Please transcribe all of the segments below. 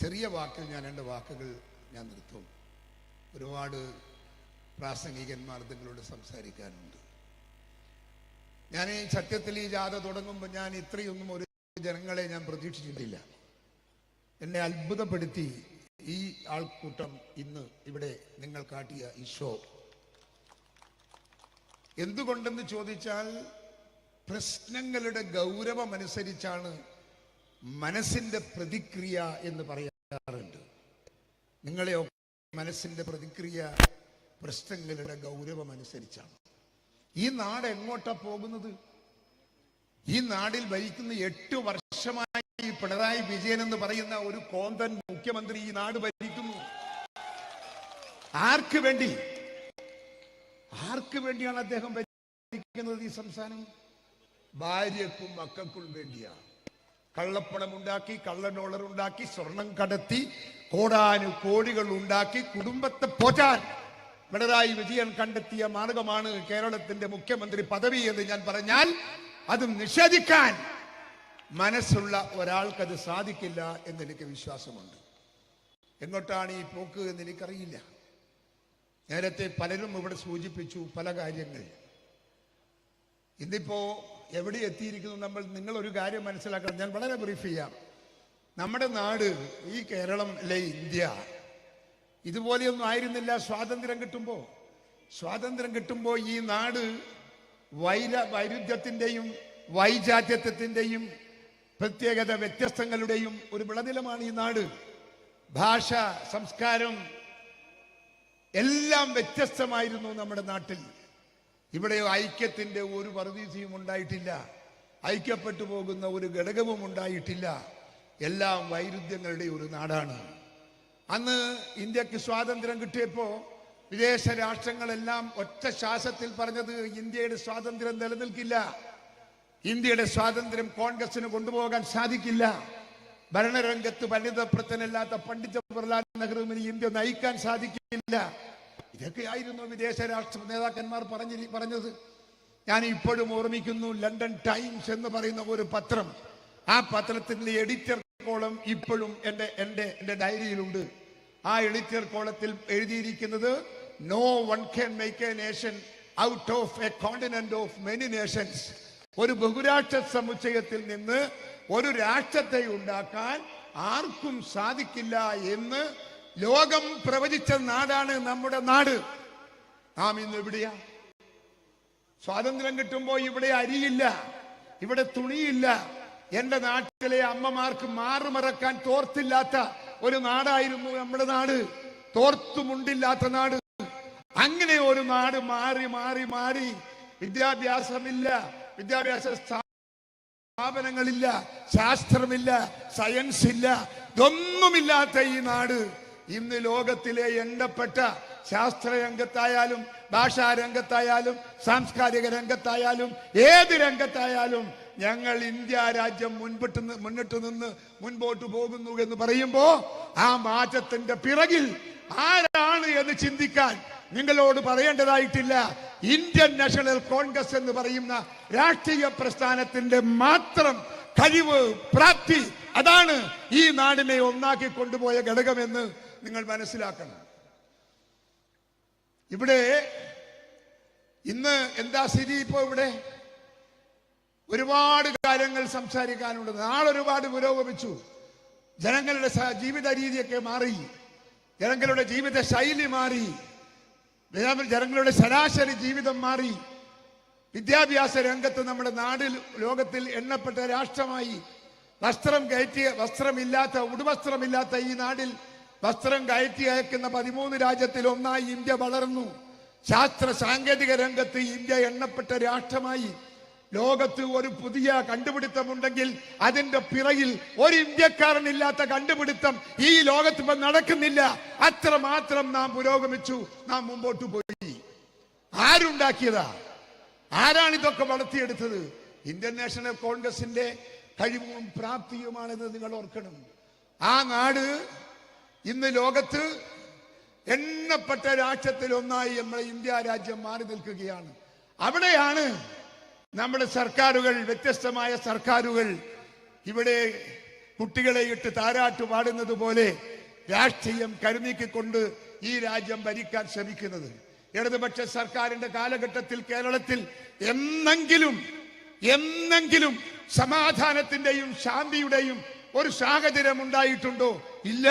ചെറിയ വാക്കിൽ ഞാൻ രണ്ട് വാക്കുകൾ ഞാൻ നിർത്തും. ഒരുപാട് പ്രാസംഗികന്മാർ നിങ്ങളോട് സംസാരിക്കാനുണ്ട്. ഞാൻ ഈ സത്യത്തിൽ ഈ ജാഥ തുടങ്ങുമ്പോൾ ഞാൻ ഇത്രയൊന്നും ഒരു ജനങ്ങളെ ഞാൻ പ്രതീക്ഷിച്ചിട്ടില്ല. എന്നെ അത്ഭുതപ്പെടുത്തി ഈ ആൾക്കൂട്ടം ഇന്ന് ഇവിടെ നിങ്ങൾ കാട്ടിയ ഈശോ എന്തുകൊണ്ടെന്ന് ചോദിച്ചാൽ പ്രശ്നങ്ങളുടെ ഗൗരവമനുസരിച്ചാണ് മനസ്സിന്റെ പ്രതിക്രിയ എന്ന് പറയാറുണ്ട്. നിങ്ങളെ മനസ്സിന്റെ പ്രതിക്രിയ പ്രശ്നങ്ങളുടെ ഗൗരവമനുസരിച്ചാണ്. ഈ നാട് എങ്ങോട്ടാ പോകുന്നത്? ഈ നാടിൽ ഭരിക്കുന്ന എട്ട് വർഷമായി പിണറായി വിജയൻ എന്ന് പറയുന്ന ഒരു കോന്തൻ മുഖ്യമന്ത്രി ഈ നാട് ഭരിക്കുന്നു. ആർക്ക് വേണ്ടി? ആർക്ക് വേണ്ടിയാണ് അദ്ദേഹം ഭരിക്കുന്നത് ഈ സംസ്ഥാനം? ഭാര്യക്കും മക്കൾക്കും വേണ്ടിയാണ്. കള്ളപ്പണം ഉണ്ടാക്കി കള്ള ഡോളർ ഉണ്ടാക്കി സ്വർണം കടത്തി കോടാനു കോടികൾ ഉണ്ടാക്കി കുടുംബത്തെ പോറ്റാൻ പിണറായി വിജയൻ കണ്ടെത്തിയ മാർഗമാണ് കേരളത്തിന്റെ മുഖ്യമന്ത്രി പദവി എന്ന് ഞാൻ പറഞ്ഞാൽ അത് നിഷേധിക്കാൻ മനസ്സുള്ള ഒരാൾക്കത് സാധിക്കില്ല എന്ന് എനിക്ക് വിശ്വാസമുണ്ട്. എങ്ങോട്ടാണ് ഈ പോക്ക് എന്ന് എനിക്കറിയില്ല. നേരത്തെ പലരും ഇവിടെ സൂചിപ്പിച്ചു പല കാര്യങ്ങൾ. ഇന്നിപ്പോ എവിടെ എത്തിയിരിക്കുന്നു നമ്മൾ നിങ്ങൾ ഒരു കാര്യം മനസ്സിലാക്കണം. ഞാൻ വളരെ ബ്രീഫ് ചെയ്യാം. നമ്മുടെ നാട് ഈ കേരളം അല്ലെ ഇന്ത്യ ഇതുപോലെയൊന്നും ആയിരുന്നില്ല. സ്വാതന്ത്ര്യം കിട്ടുമ്പോൾ സ്വാതന്ത്ര്യം കിട്ടുമ്പോൾ ഈ നാട് വൈര വൈരുദ്ധ്യത്തിന്റെയും വൈജാത്യത്വത്തിന്റെയും പ്രത്യേകത വ്യത്യസ്തങ്ങളുടെയും ഒരു വിളനിലമാണ് ഈ നാട്. ഭാഷ സംസ്കാരം എല്ലാം വ്യത്യസ്തമായിരുന്നു നമ്മുടെ നാട്ടിൽ. ഇവിടെ ഐക്യത്തിന്റെ ഒരു പർദീസിയും ഉണ്ടായിട്ടില്ല. ഐക്യപ്പെട്ടു പോകുന്ന ഒരു ഘടകവും ഉണ്ടായിട്ടില്ല. എല്ലാം വൈരുദ്ധ്യങ്ങളുടെ ഒരു നാടാണ്. അന്ന് ഇന്ത്യയ്ക്ക് സ്വാതന്ത്ര്യം കിട്ടിയപ്പോ വിദേശ രാഷ്ട്രങ്ങളെല്ലാം ഒറ്റ ശ്വാസത്തിൽ പറഞ്ഞത് ഇന്ത്യയുടെ സ്വാതന്ത്ര്യം നിലനിൽക്കില്ല. ഇന്ത്യയുടെ സ്വാതന്ത്ര്യം കോൺഗ്രസിന് കൊണ്ടുപോകാൻ സാധിക്കില്ല. ഭരണരംഗത്ത് പരിണിതപ്രത്തനല്ലാത്ത പണ്ഡിത പ്രഹ്ലാദ് നെഹ്റുവിന് ഇന്ത്യ നയിക്കാൻ സാധിക്കില്ല. ഇതൊക്കെയായിരുന്നു വിദേശ രാഷ്ട്ര നേതാക്കന്മാർ പറഞ്ഞി പറഞ്ഞത്. ഞാൻ ഇപ്പോഴും ഓർമ്മിക്കുന്നു ലണ്ടൻ ടൈംസ് എന്ന് പറയുന്ന ഒരു പത്രം. ആ പത്രത്തിന്റെ എഡിറ്റർ കോളം ഇപ്പോഴും എന്റെ എന്റെ എന്റെ ഡയറിയിലുണ്ട്. ആ എഡിറ്റർ കോളത്തിൽ എഴുതിയിരിക്കുന്നത് no one can make a nation out of a continent of many nations ഒരു ബഹുരാഷ്ട്ര സമുച്ചയത്തിൽ നിന്ന് ഒരു രാഷ്ട്രത്തെ ഉണ്ടാക്കാൻ ആർക്കും സാധിക്കില്ല എന്ന് ലോകം പ്രവചിച്ച നാടാണ് നമ്മുടെ നാട്. നാം ഇന്ന് എവിടെയാ? സ്വാതന്ത്ര്യം കിട്ടുമ്പോ ഇവിടെ അരിയില്ല ഇവിടെ തുണിയില്ല. എന്റെ നാട്ടിലെ അമ്മമാർക്ക് മാറുമറക്കാൻ തോർത്തില്ലാത്ത ഒരു നാടായിരുന്നു നമ്മുടെ നാട്. തോർത്തുമുണ്ടില്ലാത്ത നാട്. അങ്ങനെ ഒരു നാട് മാറി മാറി മാറി. വിദ്യാഭ്യാസമില്ല വിദ്യാഭ്യാസ സ്ഥാപനങ്ങളില്ല ശാസ്ത്രമില്ല സയൻസ് ഇല്ല ഇതൊന്നുമില്ലാത്ത ഈ നാട്. ഇന്ന് ലോകത്തിലെ എണ്ണപ്പെട്ട ശാസ്ത്ര രംഗത്തായാലും ഭാഷാ രംഗത്തായാലും സാംസ്കാരിക രംഗത്തായാലും ഏത് രംഗത്തായാലും ഞങ്ങൾ ഇന്ത്യ രാജ്യം മുൻപിട്ട് മുന്നിട്ട് നിന്ന് മുൻപോട്ട് പോകുന്നു എന്ന് പറയുമ്പോ ആ മാറ്റത്തിന്റെ പിറകിൽ ആരാണ് എന്ന് ചിന്തിക്കാൻ നിങ്ങളോട് പറയേണ്ടതായിട്ടില്ല. ഇന്ത്യൻ നാഷണൽ കോൺഗ്രസ് എന്ന് പറയുന്ന രാഷ്ട്രീയ പ്രസ്ഥാനത്തിന്റെ മാത്രം കഴിവ് പ്രാപ്തി അതാണ് ഈ നാടിനെ ഒന്നാക്കി കൊണ്ടുപോയ ഘടകമെന്ന് നിങ്ങൾ മനസ്സിലാക്കണം. ഇവിടെ ഇന്ന് എന്താ സ്ഥിതി ഇപ്പോ ഇവിടെ? ഒരുപാട് കാര്യങ്ങൾ സംസാരിക്കാനുണ്ട്. നാളെ ഒരുപാട് പുരോഗമിച്ചു. ജനങ്ങളുടെ ജീവിത രീതിയൊക്കെ മാറി. ജനങ്ങളുടെ ജീവിത ശൈലി മാറി. ജന- ജനങ്ങളുടെ ശരാശരി ജീവിതം മാറി. വിദ്യാഭ്യാസ രംഗത്ത് നമ്മുടെ നാടിൽ ലോകത്തിൽ എണ്ണപ്പെട്ട രാഷ്ട്രമായി വസ്ത്രം കയറ്റിയ വസ്ത്രമില്ലാത്ത ഉടുവസ്ത്രമില്ലാത്ത ഈ നാടിൽ വസ്ത്രം കയറ്റി അയക്കുന്ന പതിമൂന്ന് രാജ്യത്തിൽ ഒന്നായി ഇന്ത്യ വളർന്നു. ശാസ്ത്ര സാങ്കേതിക രംഗത്ത് ഇന്ത്യ എണ്ണപ്പെട്ട രാഷ്ട്രമായി. ലോകത്ത് ഒരു പുതിയ കണ്ടുപിടുത്തമുണ്ടെങ്കിൽ അതിന്റെ പിറകിൽ ഒരു ഇന്ത്യക്കാരനില്ലാത്ത കണ്ടുപിടുത്തം ഈ ലോകത്ത് നടക്കുന്നില്ല. നടക്കുന്നില്ല അത്രമാത്രം നാം പുരോഗമിച്ചു. നാം മുമ്പോട്ട് പോയി. ആരുണ്ടാക്കിയതാ? ആരാണ് ഇതൊക്കെ വളർത്തിയെടുത്തത്? ഇന്ത്യൻ നാഷണൽ കോൺഗ്രസിന്റെ കഴിവും പ്രാപ്തിയുമാണെന്ന് നിങ്ങൾ ഓർക്കണം. ആ നാട് ഇന്ന് ലോകത്ത് എണ്ണപ്പെട്ട രാഷ്ട്രത്തിൽ ഒന്നായി നമ്മുടെ ഇന്ത്യ രാജ്യം മാറി നിൽക്കുകയാണ്. അവിടെയാണ് നമ്മുടെ സർക്കാരുകൾ വ്യത്യസ്തമായ സർക്കാരുകൾ ഇവിടെ കുട്ടികളെ ഇട്ട് താരാട്ട് പാടുന്നത് പോലെ രാഷ്ട്രീയം കരുനീക്കിക്കൊണ്ട് ഈ രാജ്യം ഭരിക്കാൻ ശ്രമിക്കുന്നത്. ഇടതുപക്ഷ സർക്കാരിന്റെ കാലഘട്ടത്തിൽ കേരളത്തിൽ എന്നെങ്കിലും എന്നെങ്കിലും സമാധാനത്തിന്റെയും ശാന്തിയുടെയും ഒരു സാഹചര്യം ഉണ്ടായിട്ടുണ്ടോ? ഇല്ല.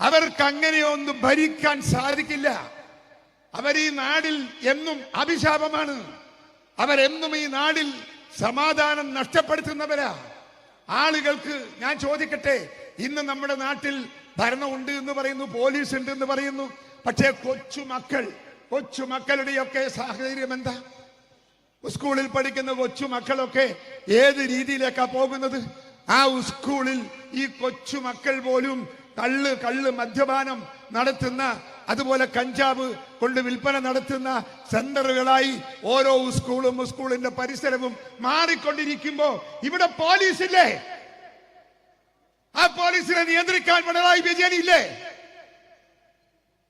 അവർക്ക് അങ്ങനെയൊന്നും ഭരിക്കാൻ സാധിക്കില്ല. അവർ ഈ നാടിൽ എന്നും അഭിശാപമാണ്. അവരെന്നും ഈ നാടിൽ സമാധാനം നഷ്ടപ്പെടുത്തുന്നവരാ. ആളുകൾക്ക് ഞാൻ ചോദിക്കട്ടെ ഇന്ന് നമ്മുടെ നാട്ടിൽ ഭരണമുണ്ട് എന്ന് പറയുന്നു പോലീസ് ഉണ്ട് എന്ന് പറയുന്നു പക്ഷേ കൊച്ചുമക്കൾ കൊച്ചുമക്കളുടെയൊക്കെ സാഹചര്യം എന്താ? സ്കൂളിൽ പഠിക്കുന്ന കൊച്ചുമക്കളൊക്കെ ഏത് രീതിയിലേക്കാ പോകുന്നത്? ആ സ്കൂളിൽ ഈ കൊച്ചുമക്കൾ പോലും കള്ള് കള്ള് മദ്യപാനം നടത്തുന്ന അതുപോലെ കഞ്ചാവ് കൊണ്ട് വിൽപ്പന നടത്തുന്ന സെന്ററുകളായി ഓരോ സ്കൂളും സ്കൂളിന്റെ പരിസരവും മാറിക്കൊണ്ടിരിക്കുമ്പോ ഇവിടെ പോലീസില്ലേ? ആ പോലീസിനെ നിയന്ത്രിക്കാൻ പിണറായി വിജയൻ ഇല്ലേ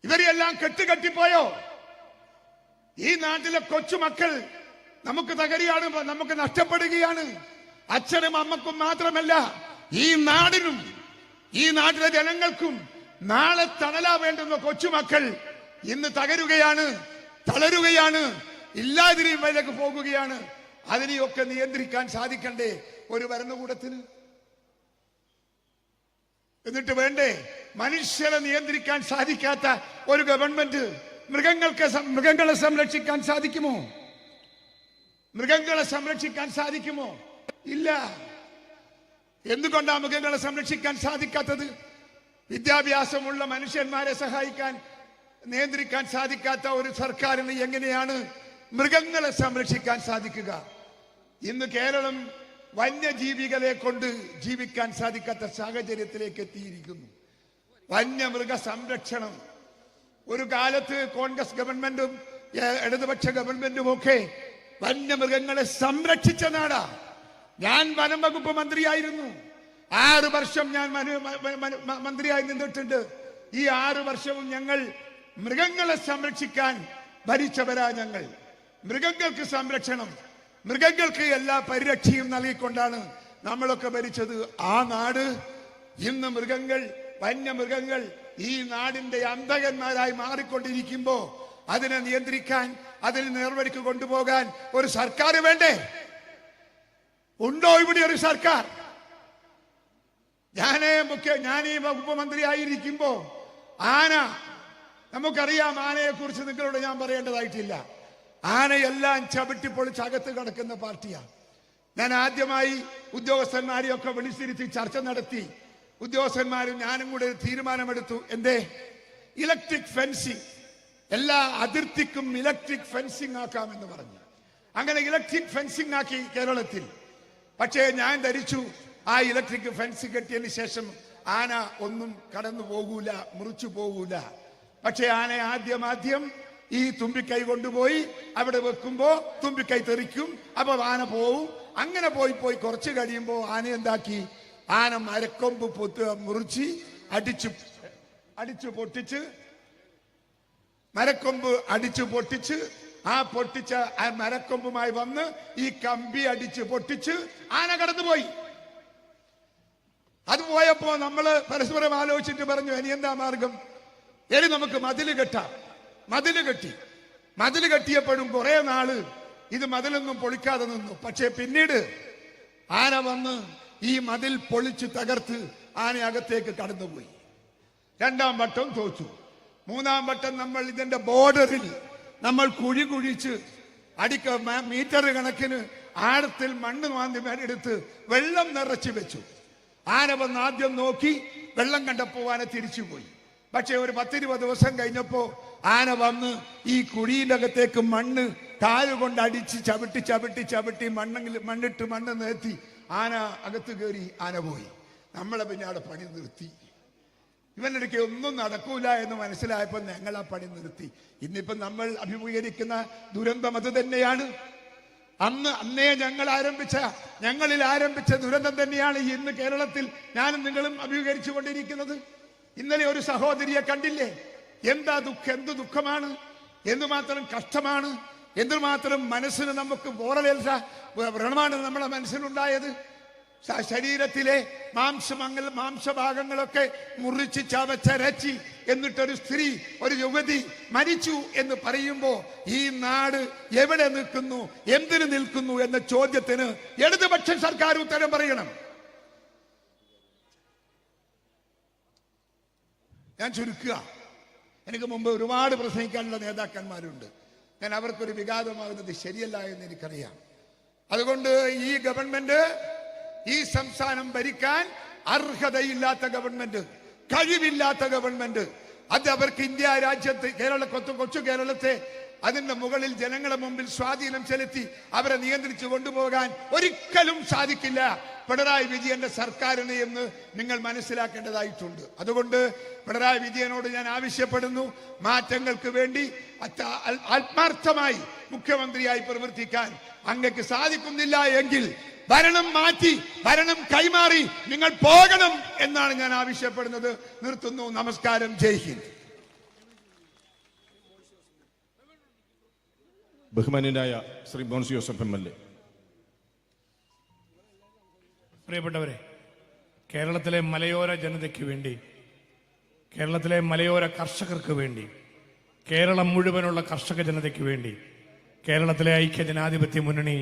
ഇവരെല്ലാം കെട്ടുകെട്ടിപ്പോയോ? ഈ നാട്ടിലെ കൊച്ചുമക്കൾ നമുക്ക് തകരുകയാണ് നമുക്ക് നഷ്ടപ്പെടുകയാണ്. അച്ഛനും അമ്മക്കും മാത്രമല്ല ഈ നാടിനും ഈ നാട്ടിലെ ജനങ്ങൾക്കും നാളെ തണലാ വേണ്ടുന്ന കൊച്ചുമക്കൾ ഇന്ന് തകരുകയാണ് തളരുകയാണ് ഇല്ലാതിരിലേക്ക് പോകുകയാണ്. അതിനെയൊക്കെ നിയന്ത്രിക്കാൻ സാധിക്കണ്ടേ ഒരു ഭരണകൂടത്തിന് എന്നിട്ട് വേണ്ടേ മനുഷ്യരെ നിയന്ത്രിക്കാൻ സാധിക്കാത്ത ഒരു ഗവൺമെന്റ് മൃഗങ്ങൾക്ക് മൃഗങ്ങളെ സംരക്ഷിക്കാൻ സാധിക്കുമോ? മൃഗങ്ങളെ സംരക്ഷിക്കാൻ സാധിക്കുമോ? ഇല്ല. എന്തുകൊണ്ടാ മൃഗങ്ങളെ സംരക്ഷിക്കാൻ സാധിക്കാത്തത്? വിദ്യാഭ്യാസമുള്ള മനുഷ്യന്മാരെ സഹായിക്കാൻ നിയന്ത്രിക്കാൻ സാധിക്കാത്ത ഒരു സർക്കാരിന് എങ്ങനെയാണ് മൃഗങ്ങളെ സംരക്ഷിക്കാൻ സാധിക്കുക? ഇന്ന് കേരളം വന്യജീവികളെ കൊണ്ട് ജീവിക്കാൻ സാധിക്കാത്ത സാഹചര്യത്തിലേക്ക് എത്തിയിരിക്കുന്നു. വന്യമൃഗ സംരക്ഷണം. ഒരു കാലത്ത് കോൺഗ്രസ് ഗവൺമെന്റും ഇടതുപക്ഷ ഗവൺമെന്റും ഒക്കെ വന്യമൃഗങ്ങളെ സംരക്ഷിച്ച നാടാ. ഞാൻ വനം വകുപ്പ് മന്ത്രിയായിരുന്നു. ആറ് വർഷം ഞാൻ മന്ത്രിയായി നിന്നിട്ടുണ്ട്. ഈ ആറ് വർഷവും ഞങ്ങൾ മൃഗങ്ങളെ സംരക്ഷിക്കാൻ ഭരിച്ചവരാ ഞങ്ങൾ. മൃഗങ്ങൾക്ക് സംരക്ഷണം മൃഗങ്ങൾക്ക് എല്ലാ പരിരക്ഷയും നൽകിക്കൊണ്ടാണ് നമ്മളൊക്കെ ഭരിച്ചത്. ആ നാട് ഇന്ന് മൃഗങ്ങൾ വന്യമൃഗങ്ങൾ ഈ നാടിന്റെ അന്തകന്മാരായി മാറിക്കൊണ്ടിരിക്കുമ്പോ അതിനെ നിയന്ത്രിക്കാൻ അതിന് നേർവഴിക്ക് കൊണ്ടുപോകാൻ ഒരു സർക്കാർ വേണ്ടേ? ഉണ്ടോ ഇവിടെ ഒരു സർക്കാർ? ഞാനേ മുഖ്യ ഞാൻ ഈ വകുപ്പ് മന്ത്രിയായിരിക്കുമ്പോ ആന നമുക്കറിയാം ആനയെ കുറിച്ച് നിങ്ങളോട് ഞാൻ പറയേണ്ടതായിട്ടില്ല. ആനയെല്ലാം ചവിട്ടി പൊളിച്ച് അകത്ത് കിടക്കുന്ന പാർട്ടിയാണ്. ഞാൻ ആദ്യമായി ഉദ്യോഗസ്ഥന്മാരെയൊക്കെ വിളിച്ചിരുത്തി ചർച്ച നടത്തി. ഉദ്യോഗസ്ഥന്മാരും ഞാനും കൂടെ തീരുമാനമെടുത്തു. എന്തേ? Electric fencing. എല്ലാ അതിർത്തിക്കും ഇലക്ട്രിക് ഫെൻസിങ് ആക്കാമെന്ന് പറഞ്ഞു. അങ്ങനെ ഇലക്ട്രിക് ഫെൻസിങ് ആക്കി കേരളത്തിൽ. പക്ഷേ ഞാൻ ധരിച്ചു. ആ ഇലക്ട്രിക് ഫെൻസ് കെട്ടിയതിന് ശേഷം ആന ഒന്നും കടന്നു പോകൂല മുറിച്ചു പോകൂല. പക്ഷേ ആന ആദ്യം ആദ്യം ഈ തുമ്പിക്കൈ കൊണ്ടുപോയി അവിടെ വെക്കുമ്പോ തുമ്പിക്കൈ തെറിക്കും അപ്പൊ ആന പോവും. അങ്ങനെ പോയി പോയി കുറച്ച് കഴിയുമ്പോ ആന എന്താക്കി? ആന മരക്കൊമ്പ് പൊത്ത് മുറിച്ച് അടിച്ചു അടിച്ചു പൊട്ടിച്ച് മരക്കൊമ്പ് അടിച്ചു പൊട്ടിച്ച് ആ പൊട്ടിച്ച ആ മരക്കൊമ്പുമായി വന്ന് ഈ കമ്പി അടിച്ച് പൊട്ടിച്ച് ആന കടന്നുപോയി. അത് പോയപ്പോ നമ്മൾ പരസ്പരം ആലോചിച്ചിട്ട് പറഞ്ഞു ഇനി എന്താ മാർഗം? ഇനി നമുക്ക് മതിൽ കെട്ടാം. മതിൽ കെട്ടി. മതിൽ കെട്ടിയപ്പോഴും കുറെ നാൾ ഇത് മതിലൊന്നും പൊളിക്കാതെ നിന്നു. പക്ഷെ പിന്നീട് ആന വന്ന് ഈ മതിൽ പൊളിച്ച് തകർത്ത് ആന അകത്തേക്ക് കടന്നുപോയി. രണ്ടാം വട്ടം തോച്ചു മൂന്നാം വട്ടം നമ്മൾ ഇതിന്റെ ബോർഡറിൽ നമ്മൾ കുഴി കുഴിച്ച് അടിക്ക മീറ്റർ കണക്കിന് ആഴത്തിൽ മണ്ണ് മാന്തി മേലെടുത്ത് വെള്ളം നിറച്ചു വെച്ചു. ആന വന്ന് ആദ്യം നോക്കി വെള്ളം കണ്ടപ്പോ ആന തിരിച്ചുപോയി. പക്ഷെ ഒരു പത്തിരുപത് ദിവസം കഴിഞ്ഞപ്പോ ആന വന്ന് ഈ കുഴിയിലകത്തേക്ക് മണ്ണ് കാലുകൊണ്ട് അടിച്ച് ചവിട്ടി ചവിട്ടി ചവിട്ടി മണ്ണെങ്കിൽ മണ്ണിട്ട് മണ്ണ് നേത്തി ആന അകത്ത് കയറി ആന പോയി. നമ്മളെ പിന്നെ അവിടെ പണി നിർത്തി. ഇവനിടയ്ക്ക് ഒന്നും നടക്കൂല എന്ന് മനസ്സിലായപ്പോൾ ഞങ്ങൾ ആ പണി നിർത്തി. ഇന്നിപ്പം നമ്മൾ അഭിമുഖീകരിക്കുന്ന ദുരന്തം അത് തന്നെയാണ്. അന്ന് അന്നേ ഞങ്ങൾ ആരംഭിച്ച ഞങ്ങളിൽ ആരംഭിച്ച ദുരന്തം തന്നെയാണ് ഇന്ന് കേരളത്തിൽ ഞാനും നിങ്ങളും അഭിമുഖീകരിച്ചു കൊണ്ടിരിക്കുന്നത്. ഇന്നലെ ഒരു സഹോദരിയെ കണ്ടില്ലേ? എന്താ ദുഃഖം? എന്ത് ദുഃഖമാണ്? എന്തുമാത്രം കഷ്ടമാണ്? എന്തുമാത്രം മനസ്സിന് നമുക്ക് ബോറലേൽസ വ്രണമാണ് നമ്മുടെ മനസ്സിനുണ്ടായത്? ശരീരത്തിലെ മാംസമംഗൽ മാംസഭാഗങ്ങളൊക്കെ മുറിച്ച് ചവച്ചരച്ചി എന്നിട്ടൊരു സ്ത്രീ ഒരു യുവതി മരിച്ചു എന്ന് പറയുമ്പോ ഈ നാട് എവിടെ നിൽക്കുന്നു? എന്തിനു നിൽക്കുന്നു എന്ന ചോദ്യത്തിന് ഇടതുപക്ഷ സർക്കാർ ഉത്തരം പറയണം. ഞാൻ ചുരുക്കുക. എനിക്ക് മുമ്പ് ഒരുപാട് പ്രസംഗിക്കാനുള്ള നേതാക്കന്മാരുണ്ട്. ഞാൻ അവർക്കൊരു വിഘാതമാകുന്നത് ശരിയല്ല എന്ന് എനിക്കറിയാം. അതുകൊണ്ട് ഈ ഗവൺമെന്റ് ഈ സംസ്ഥാനം ഭരിക്കാൻ അർഹതയില്ലാത്ത ഗവൺമെന്റ് കഴിവില്ലാത്ത ഗവൺമെന്റ്. അത് അവർക്ക് ഇന്ത്യ രാജ്യത്ത് കേരള കൊച്ചു കേരളത്തെ അതിന്റെ മുകളിൽ ജനങ്ങളെ മുമ്പിൽ സ്വാധീനം ചെലുത്തി അവരെ നിയന്ത്രിച്ചു കൊണ്ടുപോകാൻ ഒരിക്കലും സാധിക്കില്ല. പിണറായി വിജയന്റെ സർക്കാരിന് എന്ന് നിങ്ങൾ മനസ്സിലാക്കേണ്ടതായിട്ടുണ്ട്. അതുകൊണ്ട് പിണറായി വിജയനോട് ഞാൻ ആവശ്യപ്പെടുന്നു. മാറ്റങ്ങൾക്ക് വേണ്ടി ആത്മാർത്ഥമായി മുഖ്യമന്ത്രിയായി പ്രവർത്തിക്കാൻ അങ്ങക്ക് സാധിക്കുന്നില്ല എങ്കിൽ ഭരണം മാറ്റി ഭരണം കൈമാറി നിങ്ങൾ പോകണം എന്നാണ് ഞാൻ ആവശ്യപ്പെടുന്നത്. നിർത്തുന്നു. നമസ്കാരം. ജയ് ഹിന്ദ്. ബഹുമാന്യനായ Shri Bons Joseph M L A. പ്രിയപ്പെട്ടവരെ കേരളത്തിലെ മലയോര ജനതയ്ക്ക് വേണ്ടി കേരളത്തിലെ മലയോര കർഷകർക്ക് വേണ്ടി കേരളം മുഴുവനുള്ള കർഷക ജനതയ്ക്ക് വേണ്ടി കേരളത്തിലെ ഐക്യ ജനാധിപത്യ മുന്നണി